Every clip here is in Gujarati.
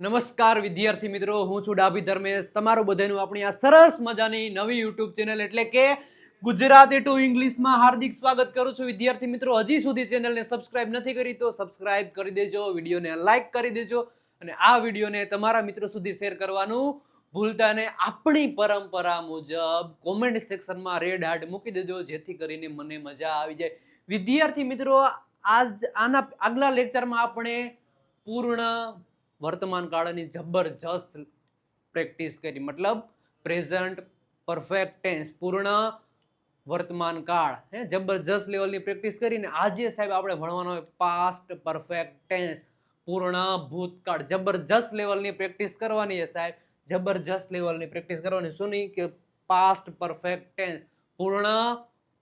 નમસ્કાર વિદ્યાર્થી મિત્રો, હું છું ડાભી ધર્મેશ. તમારું બધાનું આપણી આ સરસ મજાની નવી યુટ્યુબ ચેનલ એટલે કે ગુજરાતી ટુ ઇંગ્લિશમાં હાર્દિક સ્વાગત કરું છું. વિદ્યાર્થી મિત્રો, હજી સુધી ચેનલને સબસ્ક્રાઇબ નથી કરી તો સબસ્ક્રાઇબ કરી દેજો, વિડીયોને લાઇક કરી દેજો અને આ વિડીયોને તમારા મિત્રો સુધી શેર કરવાનું ભૂલતા ને આપણી પરંપરા મુજબ કોમેન્ટ સેક્શનમાં રેડ હાર્ટ મૂકી દેજો, જેથી કરીને મને મજા આવી જાય. વિદ્યાર્થી મિત્રો, આજ આના આગલા લેક્ચરમાં આપણે પૂર્ણ વર્તમાન કાળની જબરજસ્ત પ્રેક્ટિસ કરી. મતલબ પ્રેઝન્ટ, પરફેક્ટ ટેન્સ, પૂર્ણ વર્તમાન કાળ. હે જબરજસ્ત લેવલની પ્રેક્ટિસ કરીને આજે સાહેબ આપણે ભણવાનો હોય પાસ્ટ પરફેક્ટ ટેન્સ પૂર્ણ ભૂતકાળ. જબરજસ્ત લેવલની પ્રેક્ટિસ કરવાની છે સાહેબ. જબરજસ્ત લેવલની પ્રેક્ટિસ કરવાની. શું નહીં કે પાસ્ટ પરફેક્ટ ટેન્સ પૂર્ણ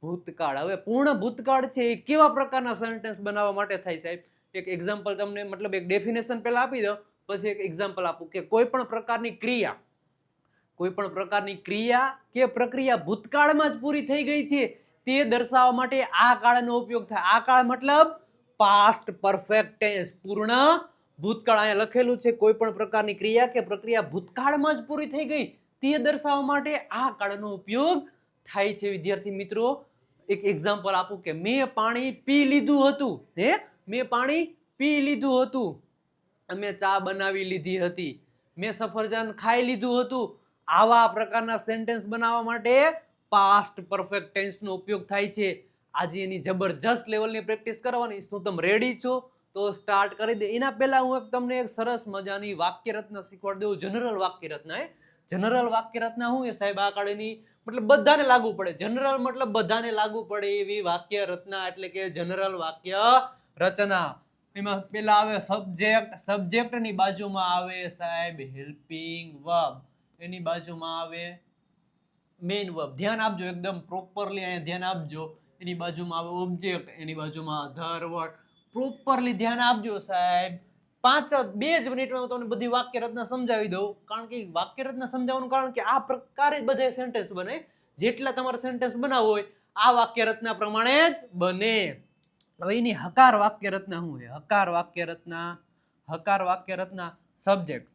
ભૂતકાળ. હવે પૂર્ણ ભૂતકાળ છે એ કેવા પ્રકારના સેન્ટેન્સ બનાવવા માટે થાય સાહેબ? એક એક્ઝામ્પલ તમને મતલબ એક ડેફિનેશન પહેલાં આપી દો પછી એક એક્ઝામ્પલ આપું કે કોઈ પણ પ્રકારની ક્રિયા, કોઈ પણ પ્રકારની ક્રિયા કે પ્રક્રિયા ભૂતકાળમાં જ પૂરી થઈ ગઈ છે, તે દર્શાવવા માટે આ કાળનો ઉપયોગ થાય. આ કાળ મતલબ પાસ્ટ પરફેક્ટ ટેન્સ પૂર્ણ ભૂતકાળ. અહીંયા લખેલું છે કોઈ પણ પ્રકારની ક્રિયા કે પ્રક્રિયા ભૂતકાળમાં જ પૂરી થઈ ગઈ, તે દર્શાવવા માટે આ કાળનો ઉપયોગ થાય છે. વિદ્યાર્થી મિત્રો, એક એક્ઝામ્પલ આપું કે મેં પાણી પી લીધું હતું, હે? મેં પાણી પી લીધું હતું. અમે ચા બનાવી લીધી હતી. મેં સફરજન ખાઈ લીધું હતું. આવા પ્રકારના સેન્ટેન્સ બનાવવા માટે પાસ્ટ પરફેક્ટ ટેન્સનો ઉપયોગ થાય છે. આજે એની જબરજસ્ત લેવલની પ્રેક્ટિસ કરવાની. શું તમે રેડી છો? તો સ્ટાર્ટ કરી દે. એના પહેલાં હું એક તમને એક સરસ મજાની વાક્ય રચના શીખવાડી દઉં. જનરલ વાક્ય રચના હે. જનરલ વાક્ય રચના હું એ સાહેબ આ કાળની મતલબ બધાને લાગુ પડે. જનરલ મતલબ બધાને લાગુ પડે એવી વાક્ય રચના એટલે કે જનરલ વાક્ય રચના. એમાં પેલા આવે સબ્જેક્ટ સબ્જેક્ટની બાજુમાં આવે સાહેબ હેલ્પિંગ વર્બ એની બાજુમાં આવે મેઇન વર્બ ધ્યાન આપજો એકદમ પ્રોપરલી અહીંયા ધ્યાન આપજો. એની બાજુમાં આવે ઓબ્જેક્ટ એની બાજુમાં ધરવટ પ્રોપરલી ધ્યાન આપજો સાહેબ. પાંચ બે જ મિનિટમાં હું તમને બધી વાક્ય રચના સમજાવી દઉં. કારણ કે વાક્ય રચના સમજાવવાનું કારણ કે આ પ્રકારે જ બધા સેન્ટેન્સ બને. જેટલા તમારે સેન્ટેન્સ બનાવો હોય, આ વાક્ય રચના પ્રમાણે જ બને. હવે એની હકાર વાક્ય રચના શું છે? હકાર વાક્ય રચના હકાર વાક્ય રચના સબ્જેક્ટ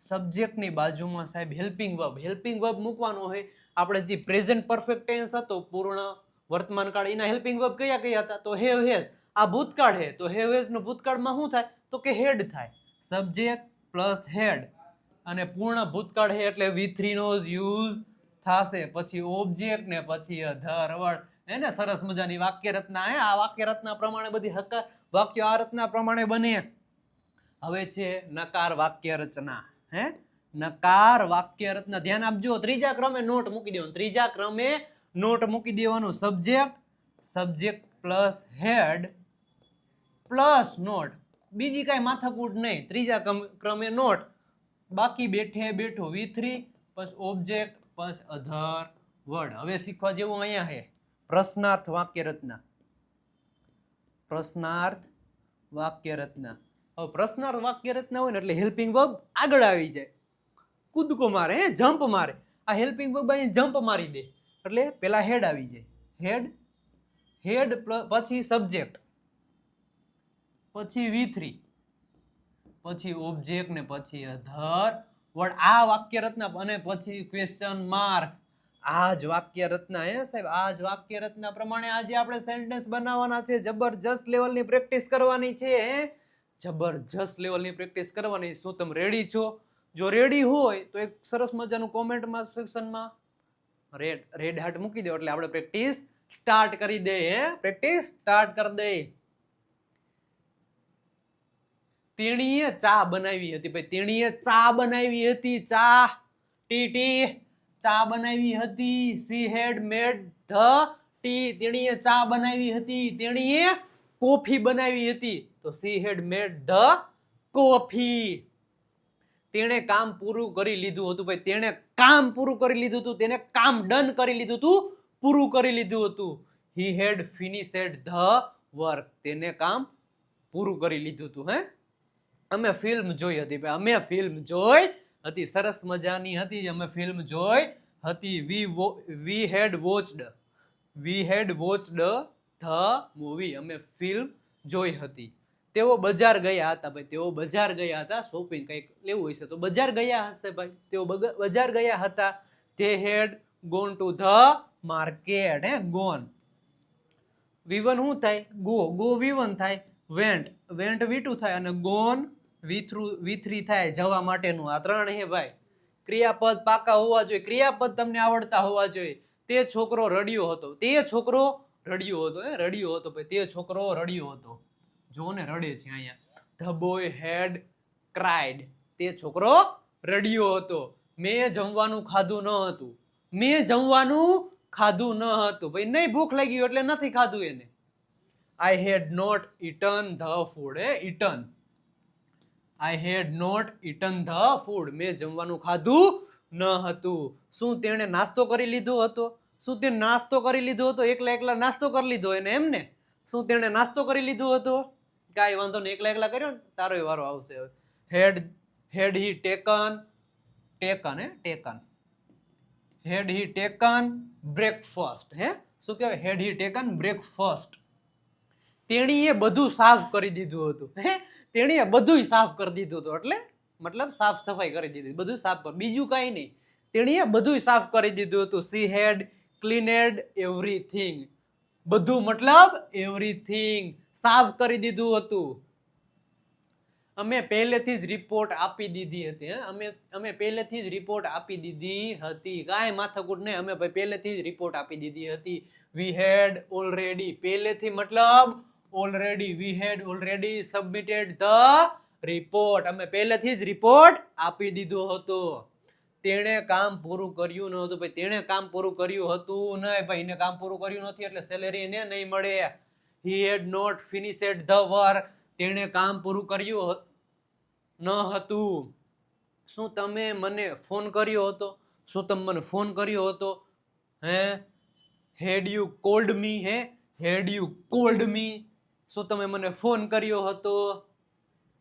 સબ્જેક્ટની બાજુમાં સાહેબ હેલ્પિંગ વર્બ હેલ્પિંગ વર્બ મૂકવાનો હોય. આપણે જે પ્રેઝન્ટ પરફેક્ટ ટેન્સ હતો, પૂર્ણ વર્તમાન કાળ, એના હેલ્પિંગ વર્બ કયા કયા હતા? તો હેવ હેઝ આ ભૂતકાળ હે તો હેવ હેઝ નો ભૂતકાળમાં શું થાય? તો કે હેડ થાય. સબ્જેક્ટ પ્લસ હેડ અને પૂર્ણ ભૂતકાળ હે એટલે વી થ્રી નો યુઝ થશે. પછી ઓબ્જેક્ટ ને પછી અધર વર્ડ. એને સરસ મજાની વાક્ય રચના હે. આ વાક્ય રચના પ્રમાણે બધી હકાર વાક્યો આ રચના પ્રમાણે બને. હવે છે નકાર વાક્ય રચના હે? નકાર વાક્ય રચના ધ્યાન આપજો, ત્રીજા ક્રમે નોટ મૂકી દેવાનું. ત્રીજા ક્રમે નોટ મૂકી દેવાનું. Subject subject plus head, plus note. બીજી કાંઈ માથાકૂટ નહીં. ત્રીજા ક્રમ- ક્રમે નોટ. બાકી બેઠે, બેઠો, V three plus object plus other word. હવે શીખવા જેવું અહીંયા છે પ્રશ્નાર્થ વાક્ય રચના પ્રશ્નાર્થ વાક્ય રચના હવે પ્રશ્નાર્થ વાક્ય રચના હોય ને એટલે હેલ્પિંગ વર્બ આગળ આવી જાય. કૂદકો મારે, હે જમ્પ મારે. આ હેલ્પિંગ વર્બ અહીં જમ્પ મારી દે. એટલે પેલા હેડ આવી જાય. હેડ હેડ પછી સબ્જેક્ટ પછી વી થ્રી પછી ઓબ્જેક્ટ ને પછી અધર વર્ડ આ વાક્ય રચના અને પછી ક્વેશ્ચન માર્ક આ જ વાક્ય રચના હે સાહેબ? આ જ વાક્ય રચના પ્રમાણે આજે આપણે સેન્ટેન્સ બનાવવાના છે. જબરજસ્ત લેવલની પ્રેક્ટિસ કરવાની છે જબરજસ્ત લેવલની પ્રેક્ટિસ કરવાની. શું તમે રેડી છો? જો રેડી હોય, તો એક સરસ મજાનું કોમેન્ટમાં સેક્શનમાં રેડ રેડ હાર્ટ મૂકી દો, એટલે આપણે પ્રેક્ટિસ સ્ટાર્ટ કરી દે, હે? પ્રેક્ટિસ સ્ટાર્ટ કરી દે. તેણીએ ચા બનાવી હતી, ભાઈ. તેણીએ ચા બનાવી હતી, ચા. Tea tea. ચા બનાવી હતી. She had made the tea તેણીએ ચા બનાવી હતી. તેણીએ કોફી બનાવી હતી. તો she had made the coffee. તેણે કામ પૂરું કરી લીધું હતું ભાઈ. તેણે કામ પૂરું કરી લીધું હતું. તેને કામ ડન કરી લીધું હતું. પૂરું કરી લીધું હતું. હી હેડ ફિનિશેડ ધ વર્ક તેને કામ પૂરું કરી લીધું હતું, હે? અમે ફિલ્મ જોઈ હતી ભાઈ. અમે ફિલ્મ જોઈ હતી, સરસ મજાની હતી અમે ફિલ્મ જોઈ હતી. We we had watched we had watched the movie અમે ફિલ્મ જોઈ હતી. તેઓ બજાર ગયા હતા ભાઈ, તેઓ બજાર ગયા હતા. શોપિંગ કંઈક લેવું હશે તો બજાર ગયા હશે ભાઈ. તેઓ બજાર ગયા હતા. તે had gone to the market he gone વિવન શું થાય? ગો ગો વિવન થાય. વેન્ટ વેન્ટ વીટુ થાય અને ગોન વિથ્રુ, વિથ્રી થાય જવા માટેનું. આ ત્રણ હે ભાઈ. ક્રિયાપદ પાકા હોવા જોઈએ. ક્રિયાપદ તમને આવડતા હોવા જોઈએ. તે છોકરો રડ્યો હતો. તે છોકરો રડ્યો હતો. એ રડ્યો હતો ભાઈ. તે છોકરો રડ્યો હતો. જો ને રડે છે અહીંયા. ધ બોય હેડ ક્રાઇડ તે છોકરો રડ્યો હતો. મેં જમવાનું ખાધું ન હતું. મેં જમવાનું ખાધું ન હતું. ભાઈ, નહીં ભૂખ લાગી એટલે નથી ખાધું એને. I had not eaten the food A eaten I had not eaten the food મેં જમવાનું ખાધું ન હતું. શું તેણે નાસ્તો કરી લીધો હતો? શું તે નાસ્તો કરી લીધો હતો? એકલા એકલા નાસ્તો કરી લીધો એને એમ ને? શું તેણે નાસ્તો કરી લીધો હતો? કાંઈ વાંધો નહીં, એકલા એકલા કર્યો ને, તારો વારો આવશે had had he taken taken he taken had he taken breakfast હે? શું કહેવાય? હેડ હી ટેકન બ્રેકફાસ્ટ તેણીએ બધું સાફ કરી દીધું હતું. હે? તેણીએ બધું સાફ કરી દીધું હતું, એટલે મતલબ સાફ સફાઈ કરી દીધી. બધું સાફ કર બીજું કાંઈ નહીં. તેણીએ બધું સાફ કરી દીધું હતું. She had cleaned everything. બધું મતલબ એવરીથિંગ સાફ કરી દીધું હતું. અમે પહેલેથી જ રિપોર્ટ આપી દીધી હતી અમે અમે પહેલેથી જ રિપોર્ટ આપી દીધી હતી. કાંઈ માથાકૂટ નહીં. અમે ભાઈ પહેલેથી જ રિપોર્ટ આપી દીધી હતી. We had already. પહેલેથી મતલબ already we had already submitted the report અમે પહેલેથી જ રિપોર્ટ આપી દીધો હતો. તેણે કામ પૂરું કર્યું ન હતું ભાઈ, તેણે કામ પૂરું કર્યું હતું નહીં. ભાઈ, એને કામ પૂરું કર્યું નથી એટલે સેલેરી એને નહીં મળે. He had not finished the work તેણે કામ પૂરું કર્યું ન હતું. શું તમે મને ફોન કર્યો હતો? શું તમે મને ફોન કર્યો હતો? હે? હેડ યુ કોલ્ડ મી હે? હેડ યુ કોલ્ડ મી શું તમે મને ફોન કર્યો હતો?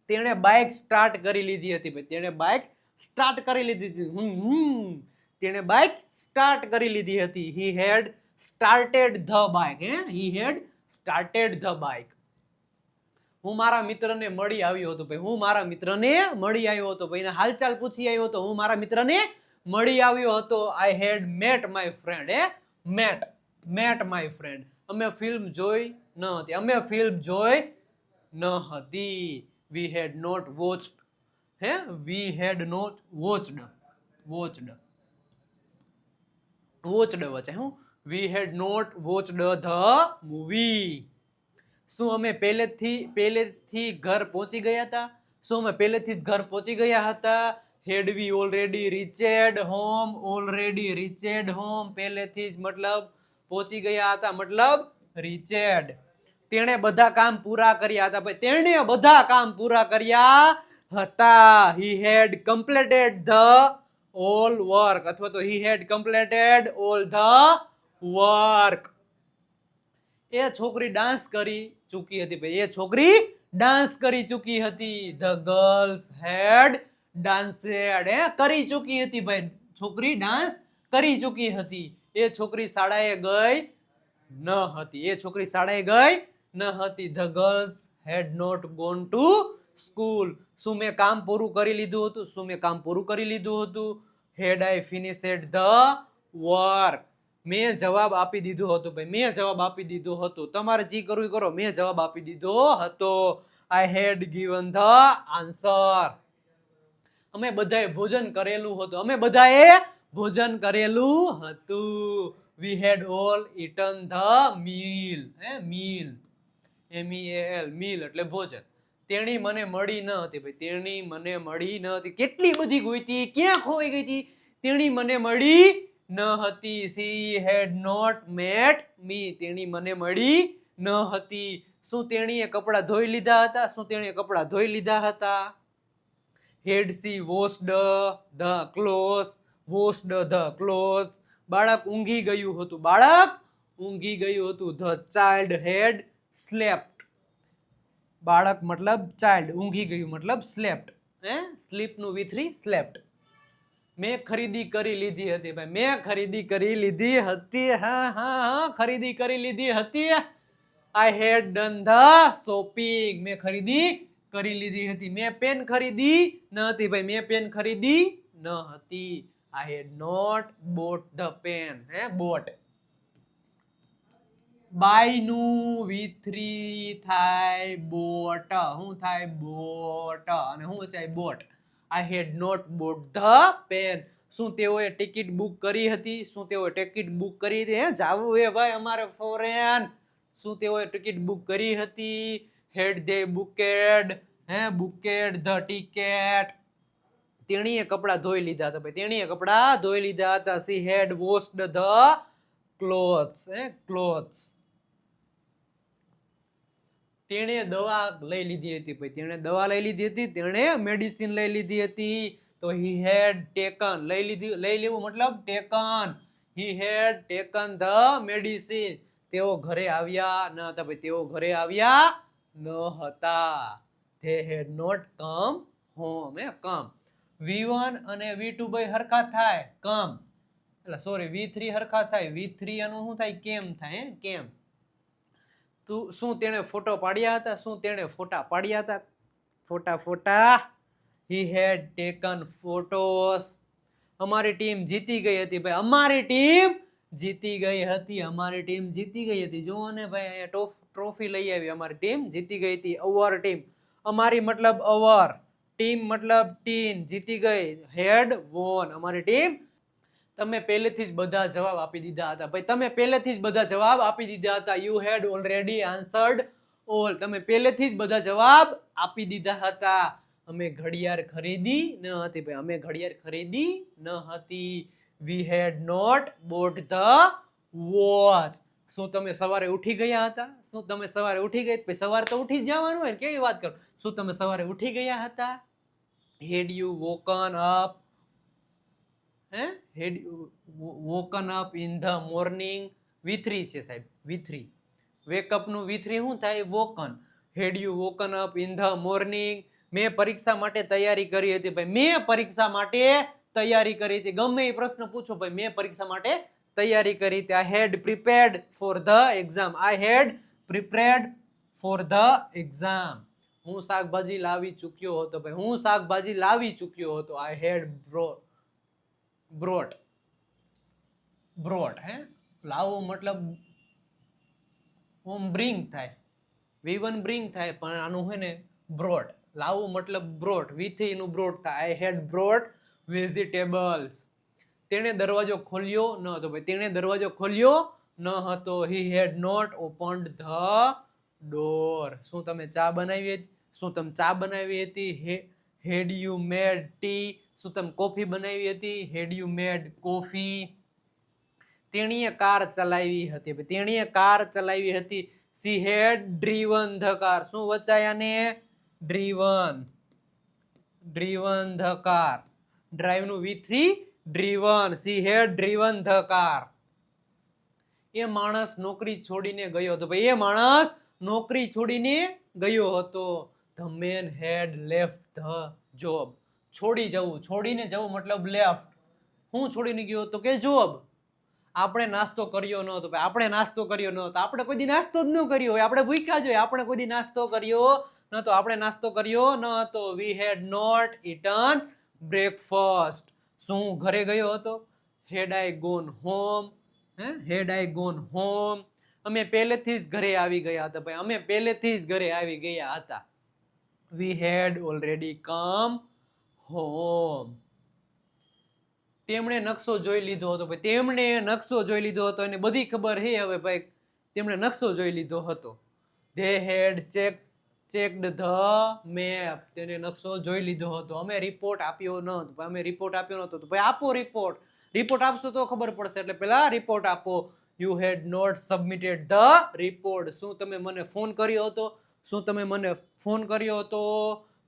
તેણે બાઇક સ્ટાર્ટ કરી લીધી હતી ભાઈ. તેણે બાઇક સ્ટાર્ટ કરી લીધી હતી. હમ હમ. તેણે બાઇક સ્ટાર્ટ કરી લીધી હતી. He had started the bike હે? He had started the bike હું મારા મિત્રને મળી આવ્યો હતો ભાઈ. હું મારા મિત્રને મળી આવ્યો હતો ભાઈ. એના હાલચાલ પૂછી આવ્યો હતો. હું મારા મિત્રને મળી આવ્યો હતો. I had met my friend હે? મેટ મેટ માય ફ્રેન્ડ અમે ફિલ્મ જોઈ ન હતી અમે ફિલ્મ જોઈ ન હતી વી હેડ નોટ વોચડ હે we had not watched watched watched વચ્ચે હું we had not watched the movie શું અમે પહેલેથી પહેલેથી ઘર પહોંચી ગયા હતા? શું અમે પહેલેથી જ ઘર પહોંચી ગયા હતા? Had we already reached home already reached home પહેલેથી જ મતલબ પહોંચી ગયા હતા? મતલબ રીચેડ તેણે બધા કામ પૂરા કર્યા હતા. ભાઈ, તેણે બધા કામ પૂરા કર્યા હતા. He had completed the all work અથવા તો he had completed all the work એ છોકરી ડાન્સ કરી ચૂકી હતી. ભાઈ, એ છોકરી ડાન્સ કરી ચૂકી હતી. ધ ગર્લ્સ હેડ ડાન્સેડ એ કરી ચૂકી હતી ભાઈ. છોકરી ડાન્સ કરી ચૂકી હતી. એ છોકરી શાળાએ ગઈ ન હતી. એ છોકરી શાળાએ ગઈ ન હતી. The girls had not gone to school શું મેં કામ પૂરું કરી લીધું હતું? શું મેં કામ પૂરું કરી લીધું હતું? હેડ આઈ ફિનિશેડ ધ વર્ક મેં જવાબ આપી દીધો હતો ભાઈ. મેં જવાબ આપી દીધો હતો. તમારે જે કરવું એ કરો. મેં જવાબ આપી દીધો હતો. I had given the answer અમે બધાએ ભોજન કરેલું હતું. અમે બધાએ ભોજન કરેલું હતું. We had all eaten the meal હે meal M E A L meal એટલે ભોજન. તેણી મને મળી ન હતી ભાઈ, તેણી મને મળી ન હતી. કેટલી બધી ગોઈતી, ક્યાં ખોવાઈ ગઈ હતી? તેણી મને મળી ન હતી. She had not met me તેણી મને મળી ન હતી. શું તેણીએ કપડાં ધોઈ લીધા હતા? શું તેણીએ કપડાં ધોઈ લીધા હતા? Had she washed the cloth washed the cloth બાળક ઊંઘી ગયું હતું. બાળક ઊંઘી ગયું હતું. ધ ચાઇલ્ડ હેડ સ્લેપ્ટ બાળક મતલબ ચાઇલ્ડ ઊંઘી ગયું મતલબ સ્લેપ્ટ હે? સ્લીપનું વી થ્રી સ્લેપ્ટ મેં ખરીદી કરી લીધી હતી ભાઈ મેં ખરીદી કરી લીધી હતી હા હા હા ખરીદી કરી લીધી હતી. I had done the shopping મેં ખરીદી કરી લીધી હતી. મેં પેન ખરીદી ન હતી ભાઈ મેં પેન ખરીદી ન હતી. I had not bought the pen હે બોટ બાયનું વી થ્રી થાય બોટ. શું થાય બોટ અને શું થાય bought. I had not bought the pen શું તેઓએ ટિકિટ બુક કરી હતી? શું તેઓએ ટિકિટ બુક કરી હતી? હે, જાવું હે ભાઈ અમારે ફોરેન શું તેઓએ ટિકિટ બુક કરી હતી? હેડ ધે બુકેડ હે બુકેડ ધ ટિકેટ તેણીએ કપડાં ધોઈ લીધા હતા ભાઈ. તેણીએ કપડાં ધોઈ લીધા હતા. She had washed the clothes હે ક્લોથ્સ તેણે દવા લઈ લીધી હતી. ભાઈ તેણે દવા લઈ લીધી હતી, તેણે મેડિસિન લઈ લીધી હતી. તો હી હેડ ટેકન લઈ લીધી, લઈ લેવું મતલબ taken he had taken the medicine તેઓ ઘરે આવ્યા ન હતા ભાઈ તેઓ ઘરે આવ્યા ન હતા. They had not come home A come V one અને વી ટુ ભાઈ હરખા થાય કમ એટલે સોરી વી થ્રી હરખા થાય. વી થ્રી એનું શું થાય? કેમ થાય? કેમ. તું શું તેણે ફોટો પાડ્યા હતા? શું તેણે ફોટા પાડ્યા હતા? ફોટા ફોટા. હી હેડ ટેકન ફોટોસ અમારી ટીમ જીતી ગઈ હતી ભાઈ. અમારી ટીમ જીતી ગઈ હતી. અમારી ટીમ જીતી ગઈ હતી. જુઓ ને ભાઈ, અહીંયા ટોફ ટ્રોફી લઈ આવી અમારી ટીમ જીતી ગઈ હતી. અવર ટીમ અમારી મતલબ અવર ટીમ મતલબ ટીમ જીતી ગઈ. હેડ વોન અમારી ટીમ તમે પહેલેથી જ બધા જવાબ આપી દીધા હતા. ભાઈ, તમે પહેલેથી જ બધા જવાબ આપી દીધા હતા. You had already answered all તમે પહેલેથી જ બધા જવાબ આપી દીધા હતા. અમે ઘડિયાળ ખરીદી ન હતી. ભાઈ, અમે ઘડિયાળ ખરીદી ન હતી. We had not bought the watch શું તમે સવારે ઉઠી ગયા હતા? શું તમે સવારે ઉઠી ગઈ ભાઈ, સવારે તો ઉઠી જવાનું હોય કેવી વાત કરો? શું તમે સવારે ઉઠી ગયા હતા? હેડ યુ વોકન અપ હે? Had woken up in the morning V three છે સાહેબ વી થ્રી વેકઅપનું વી થ્રી શું થાય? Woken had you woken up in the morning મેં પરીક્ષા માટે તૈયારી કરી હતી ભાઈ. મેં પરીક્ષા માટે તૈયારી કરી હતી. ગમે એ પ્રશ્ન પૂછો ભાઈ, મેં પરીક્ષા માટે તૈયારી કરી હતી. I had prepared for the exam I had prepared for the exam હું શાકભાજી લાવી ચૂક્યો હતો ભાઈ. હું શાકભાજી લાવી ચૂક્યો હતો. I had bro brought. Brought, હે? લાવો મતલબ ઓમ બ્રિંગ થાય. વી વન બ્રિંગ થાય, પણ આનું હોય ને બ્રોટ. લાવવું મતલબ બ્રોટ વીથી નું બ્રોટ થાય. આઈ હેડ બ્રોટ વેજીટેબલ્સ તેણે દરવાજો ખોલ્યો ન હતો ભાઈ, તેણે દરવાજો ખોલ્યો ન હતો. He had not opened the door શું તમે ચા બનાવી હતી? શું તમે ચા બનાવી હતી? હે હેડ યુ મેડ ટી શું તમે કોફી બનાવી હતી? હેડ યુ મેડ કોફી તેણીએ કાર ચલાવી હતી. તેણીએ કાર ચલાવી હતી. She had driven the car શું વચાયાને driven driven the car ડ્રાઈવનું V three driven she had driven the car એ માણસ નોકરી છોડીને ગયો હતો. ભાઈ, એ માણસ નોકરી છોડીને ગયો હતો. The man had left the job છોડી જવું, છોડીને જવું મતલબ લેફ્ટ હું છોડીને ગયો હતો કે જોબ આપણે નાસ્તો કર્યો ન હતો આપણે નાસ્તો કર્યો ન હતો. આપણે કોઈ દી નાસ્તો જ ન કર્યો હોય, આપણે ભૂખ્યા જ હોય, આપણે કોઈ દી નાસ્તો કર્યો ન હતો, આપણે નાસ્તો કર્યો ન હતો. We had not eaten breakfast શું ઘરે ગયો હતો? હેડ આઈ ગોન હોમ હે? હેડ આઈ ગોન હોમ અમે પહેલેથી જ ઘરે આવી ગયા હતા, ભાઈ, અમે પહેલેથી જ ઘરે આવી ગયા હતા. વી હેડ ઓલરેડી કમ હોમ તેમણે નકશો જોઈ લીધો હતો ભાઈ. તેમણે નકશો જોઈ લીધો હતો એને બધી ખબર હે હવે ભાઈ. તેમણે નકશો જોઈ લીધો હતો. They had check checked the map તેને નકશો જોઈ લીધો હતો. અમે રિપોર્ટ આપ્યો ન હતો અમે રિપોર્ટ આપ્યો નતો તો ભાઈ આપો રિપોર્ટ રિપોર્ટ આપશો તો ખબર પડશે. એટલે પહેલા રિપોર્ટ આપો. You had not submitted the report શું તમે મને ફોન કર્યો હતો? શું તમે મને ફોન કર્યો હતો?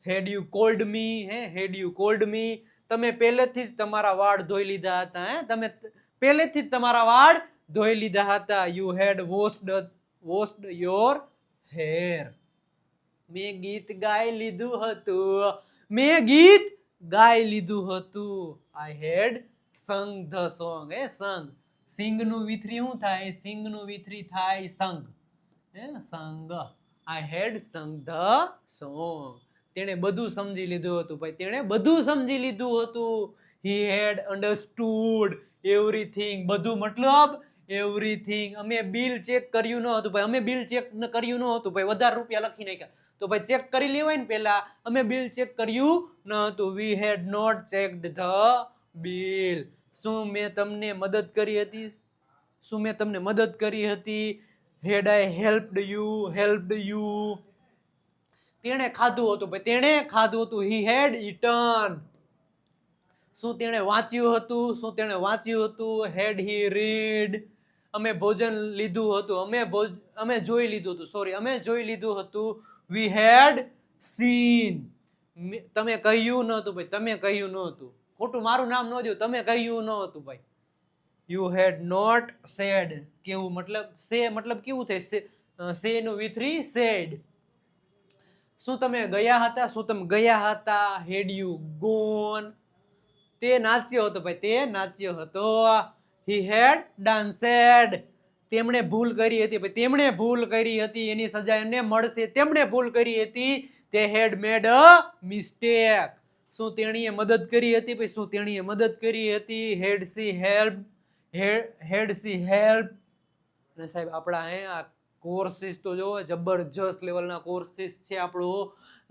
હેડ યુ કોલ્ડ મી હે? હેડ યુ કોલ્ડ મી તમે પહેલેથી જ તમારા વાળ ધોઈ લીધા હતા, હે? તમે પહેલેથી જ તમારા વાળ ધોઈ લીધા હતા. You had washed washed your hair મેં ગીત ગાઈ લીધું હતું. મેં ગીત ગાઈ લીધું હતું. આઈ હેડ સંગ ધ સોંગ હે? સંગ સિંગનું વિથરી શું થાય? સિંગનું વિથરી થાય સંગ હે? સંગ આઈ હેડ સંગ ધ સોંગ તેણે બધું સમજી લીધું હતું. ભાઈ, તેણે બધું સમજી લીધું હતું. હી હેડ અન્ડરસ્ટુડ એવરીથિંગ બધું મતલબ એવરીથિંગ અમે બિલ ચેક કર્યું ન હતું. ભાઈ, અમે બિલ ચેક કર્યું ન હતું. ભાઈ, વધારે રૂપિયા લખી નાખ્યા. તો ભાઈ ચેક કરી લેવાય ને પહેલા. અમે બિલ ચેક કર્યું ન હતું. We had not checked the bill શું મેં તમને મદદ કરી હતી? શું મેં તમને મદદ કરી હતી? Had I helped you helped you તેણે ખાધું હતું, ભાઈ, તેણે ખાધું હતું. હી હેડ ઇટન શું તેણે વાંચ્યું હતું? શું તેણે વાંચ્યું હતું? હેડ હી રીડ અમે ભોજન લીધું હતું. અમે ભોજ, અમે જોઈ લીધું હતું. સોરી અમે જોઈ લીધું હતું. વી હેડ સીન તમે કહ્યું ન હતું ભાઈ, તમે કહ્યું ન હતું ખોટું મારું નામ ન દઉં તમે કહ્યું ન હતું ભાઈ. યુ હેડ નોટ સેડ કેવું મતલબ સે મતલબ કેવું થાય? સે નું વી થ્રી સેડ શું તમે ગયા હતા? શું તમે ગયા હતા? હેડ યુ ગોન તે નાચ્યો હતો ભાઈ, તે નાચ્યો હતો. હી હેડ ડાન્સેડ તેમણે ભૂલ કરી હતી ભાઈ, તેમણે ભૂલ કરી હતી. એની સજા એમને મળશે. તેમણે ભૂલ કરી હતી. તે હેડ મેડ અ મિસ્ટેક શું તેણીએ મદદ કરી હતી ભાઈ? શું તેણીએ મદદ કરી હતી? Had she help had she help અને સાહેબ, આપણા અહીંયા કોર્સિસ તો જો જબરજસ્ત લેવલના કોર્સિસ છે આપણો.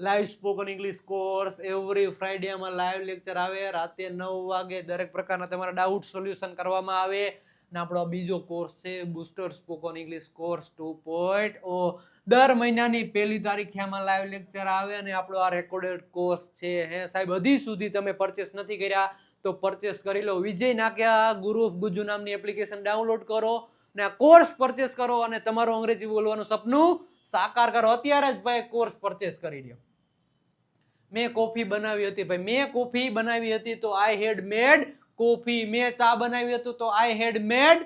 Live spoken English course every Friday આમાં લાઈવ લેક્ચર આવે, રાતે નવ વાગે દરેક પ્રકારના તમારા ડાઉટ સોલ્યુશન કરવામાં આવે. અને આપણો બીજો કોર્સ છે booster spoken English course two point O. દર મહિનાની પહેલી તારીખે આમાં લાઈવ લેક્ચર આવે અને આપણો આ રેકોર્ડેડ કોર્સ છે, હે સાહેબ? હજી સુધી તમે પરચેસ નથી કર્યા, તો પરચેસ કરી લો. વિજય નાખ્યા ગુરુ ગુજુ નામની એપ્લિકેશન ડાઉનલોડ કરો. ને આ કોર્સ પરચેસ કરો અને તમારું અંગ્રેજી બોલવાનું સપનું સાકાર કરો. અત્યારે જ ભાઈ કોર્સ પરચેસ કરી લ્યો. મેં કોફી બનાવી હતી ભાઈ. મેં કોફી બનાવી હતી તો આઈ હેડ મેડ કોફી. મેં ચા બનાવી હતું તો આઈ હેડ મેડ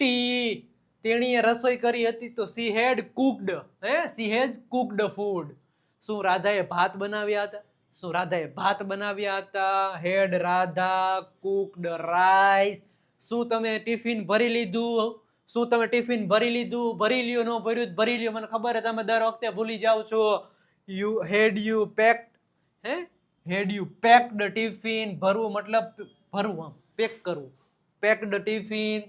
ટી તેણીએ રસોઈ કરી હતી તો સી હેડ કુકડ હે? સી હેડ કુકડ ફૂડ શું રાધાએ ભાત બનાવ્યા હતા? શું રાધાએ ભાત બનાવ્યા હતા? હેડ રાધા કુકડ રાઈસ શું તમે ટિફિન ભરી લીધું? શું તમે ટિફિન ભરી લીધું? ભરી લ્યો, ન ભર્યું ભરી લ્યો. મને ખબર છે, તમે દર વખતે ભૂલી જાઓ છો. યુ હેડ યુ પેક્ડ હે? હેડ યુ પેક્ડ ટિફિન ભરવું મતલબ ભરવું આમ પેક કરવું. પેક્ડ ટિફિન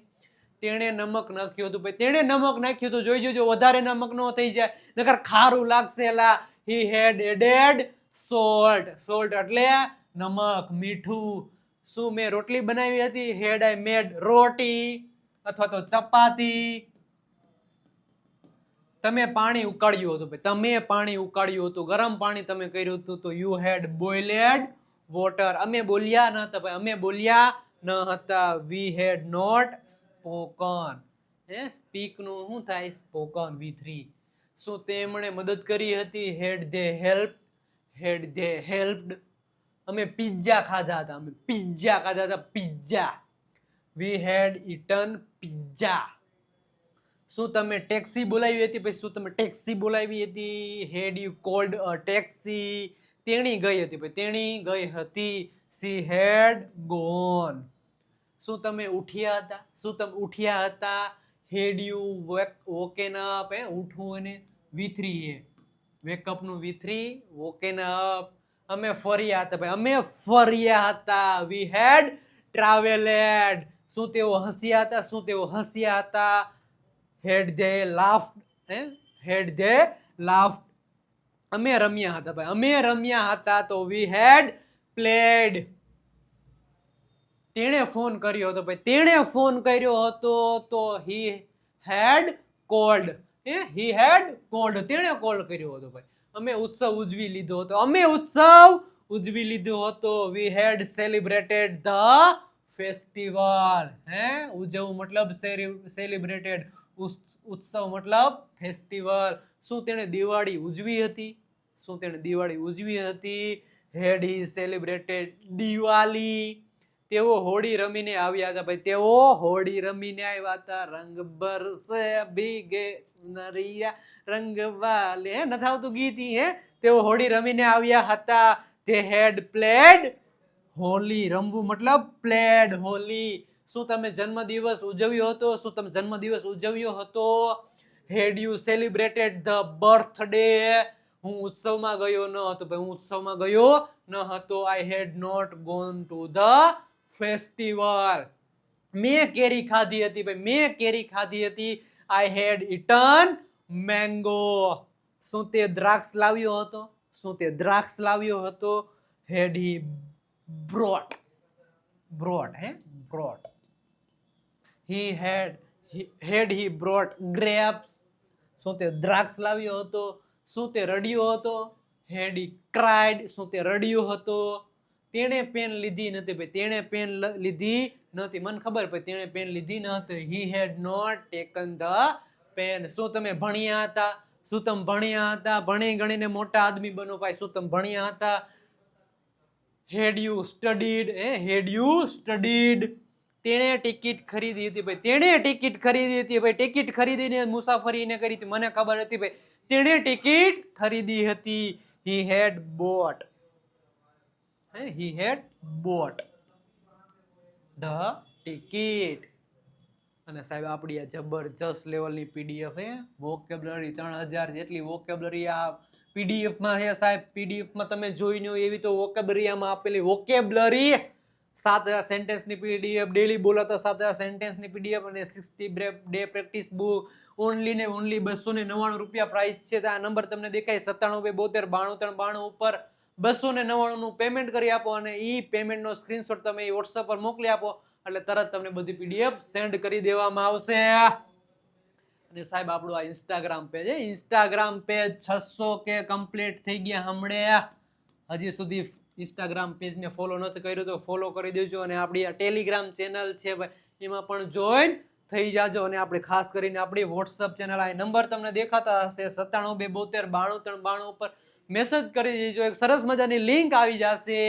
તેણે નમક નાખ્યું હતું. ભાઈ, તેણે નમક નાખ્યું હતું. જોઈ જોજો, વધારે નમક ન થઈ જાય. નકર ખારું લાગશે લા. He had added salt salt એટલે નમક, મીઠું. શું મેં રોટલી બનાવી હતી? હેડ આઈ મેડ રોટી અથવા તો ચપાતી. તમે પાણી ઉકાળ્યું હતું ભાઈ, તમે પાણી ઉકાળ્યું હતું, ગરમ પાણી તમે કર્યું હતું, તો યુ હેડ બોઇલેડ વોટર અમે બોલ્યા ન હતા ભાઈ, અમે બોલ્યા ન હતા. વી હેડ નોટ સ્પોકન હે સ્પીકનું શું થાય? સ્પોકન વી થ્રી શું તેમણે મદદ કરી હતી. Had they help had they helped અમે પિઝા ખાધા હતા. અમે પિઝા ખાધા હતા. Pizza we had eaten pizza શું તમે ટેક્સી બોલાવી હતી? પછી શું તમે ટેક્સી બોલાવી હતી? Had you called a taxi તેણી ગઈ હતી. ભાઈ તેણી ગઈ હતી. સી હેડ ગોન શું તમે ઉઠ્યા હતા? શું તમે ઉઠ્યા હતા? હેડ યુ વોકેન અપ હે, ઉઠવું અને વી થ્રી એ. વેકઅપનું વિથરી વોકેન અપ અમે ફર્યા હતા. ભાઈ, અમે ફર્યા હતા. વી હેડ ટ્રાવેલેડ શું તેઓ હસ્યા હતા, શું તેઓ હસ્યા હતા? હેડ ધે લાફ હે? હેડ ધે લાફ અમે રમ્યા હતા ભાઈ, અમે રમ્યા હતા તો વી હેડ પ્લેડ તેણે ફોન કર્યો હતો ભાઈ, તેણે ફોન કર્યો હતો તો હી હેડ કોલ્ડ હે? હી હેડ કોલ્ડ તેણે કોલ કર્યો હતો ભાઈ. અમે ઉત્સવ ઉજવી લીધો હતો, અમે ઉત્સવ ઉજવી લીધો હતો. We had celebrated the festival, હે? ઉજવવું મતલબ સેલિબ્રેટેડ ઉત્સવ મતલબ ફેસ્ટિવલ. શું તેણે દિવાળી ઉજવી હતી? શું તેણે દિવાળી ઉજવી હતી? Had he celebrated Diwali. તેઓ હોળી રમીને આવ્યા હતા. ભાઈ, તેઓ હોળી રમીને આવ્યા હતા. રંગ બરસે, ભીગે નરિયા રંગ વાલે. હે, નથી આવતું ગીત હે? તેઓ હોળી રમીને આવ્યા હતા. તે હેડ પ્લેડ હોલી રમવું મતલબ પ્લેડ હોલી. શું તમે જન્મદિવસ ઉજવ્યો હતો? શું તમે જન્મદિવસ ઉજવ્યો હતો? Had you celebrated the birthday હું ઉત્સવમાં ગયો ન હતો ભાઈ હું ઉત્સવમાં ગયો ન હતો. I had not gone to the festival મેં કેરી ખાધી હતી, ભાઈ, મેં કેરી ખાધી હતી. આઈ હેડ ઇટન મેંગો શું તે દ્રાક્ષ લાવ્યો હતો? શું તે દ્રાક્ષ લાવ્યો હતો? હેડ હી બ્રોટ બ્રોટ હે he he had had he brought grapes શું તે દ્રાક્ષ લાવ્યો હતો? શું તે રડ્યો હતો? હેડ ઈ ક્રાઇડ શું તે રડ્યો હતો? તેણે પેન લીધી નથી ભાઈ, તેણે પેન લીધી નથી. મને ખબર ભાઈ તેણે પેન લીધી ન હતી he had not taken the pen શું તમે ભણ્યા હતા? શું તમે ભણ્યા હતા? ભણી ગણીને મોટા આદમી બનો ભાઈ, શું તમે ભણ્યા હતા? હેડ યુ સ્ટડીડ હે હેડ યુ સ્ટડીડ તેણે ટિકિટ ખરીદી હતી ભાઈ. તેણે ટિકિટ ખરીદી હતી ભાઈ. ટિકિટ ખરીદીને મુસાફરીને કરી હતી. મને ખબર હતી ભાઈ. તેણે ટિકિટ ખરીદી હતી. હી હેડ બોટ હે? He had bought the ticket અને સાહેબ, આપણી આ જબરજસ્ત લેવલની પીડીએફ હે. વોકેબ્લરી ત્રણ હજાર જેટલી વોકેબ્લરી આ PDF માં છે સાહેબ, પીડીએફમાં તમે જોઈ ન હોય એવી તો વોકેબરિયામાં આપેલી વોકેબ્લરી સાત હજાર સેન્ટેન્સની પીડીએફ ડેલી બોલાતા સાત હજાર સેન્ટેન્સની પીડીએફ અને sixty day practice book only ને ઓનલી બસો ને નવ્વાણું રૂપિયા પ્રાઇસ છે. આ નંબર તમને દેખાય સત્તાણું બે બોતેર બાણું ત્રણ બાણું ઉપર બસો ને નવ્વાણુંનું પેમેન્ટ કરી આપો અને એ પેમેન્ટનો સ્ક્રીનશોટ તમે વોટ્સઅપ પર મોકલી આપો. એટલે તરત તમને બધી પીડીએફ સેન્ડ કરી દેવામાં આવશે. અને સાહેબ, આપણું આ ઇન્સ્ટાગ્રામ પેજ છે. ઇન્સ્ટાગ્રામ પેજ છસો કે કમ્પ્લીટ થઈ ગયા હમણે. હજી સુધી ઇન્સ્ટાગ્રામ પેજને ફોલો નથી કર્યું તો ફોલો કરી દેજો અને આપણી આ ટેલિગ્રામ ચેનલ છે ભાઈ, એમાં પણ જોઈન થઈ જાજો અને આપણે ખાસ કરીને આપણી વોટ્સઅપ ચેનલ આ નંબર તમને દેખાતા હશે, સત્તાણું બે બોતેર બાણું ત્રણ બાણું ઉપર મેસેજ કરી દેજો. એક સરસ મજાની લિંક આવી જશે.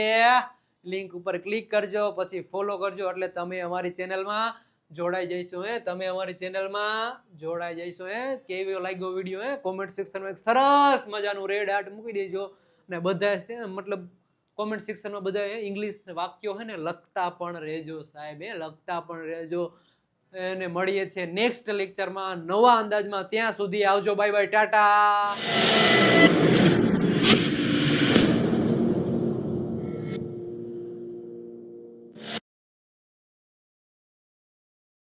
લિંક ઉપર ક્લિક કરજો, પછી ફોલો કરજો. એટલે તમે અમારી ચેનલમાં જોડાઈ જઈશું, હે. તમે અમારી ચેનલમાં જોડાઈ જઈશું, હે. કેવો લાગ્યો વીડિયો, હે? કોમેન્ટ સેક્શનમાં એક સરસ મજાનું રેડ આર્ટ મૂકી દેજો. અને બધા મતલબ કોમેન્ટ સેક્શનમાં બધા ઇંગ્લિશ વાક્યો, હે ને, લખતા પણ રહેજો, સાહેબ એ લખતા પણ રહેજો. એને મળીએ છીએ નેક્સ્ટ લેક્ચરમાં નવા અંદાજમાં ત્યાં સુધી આવજો. Bye bye tata.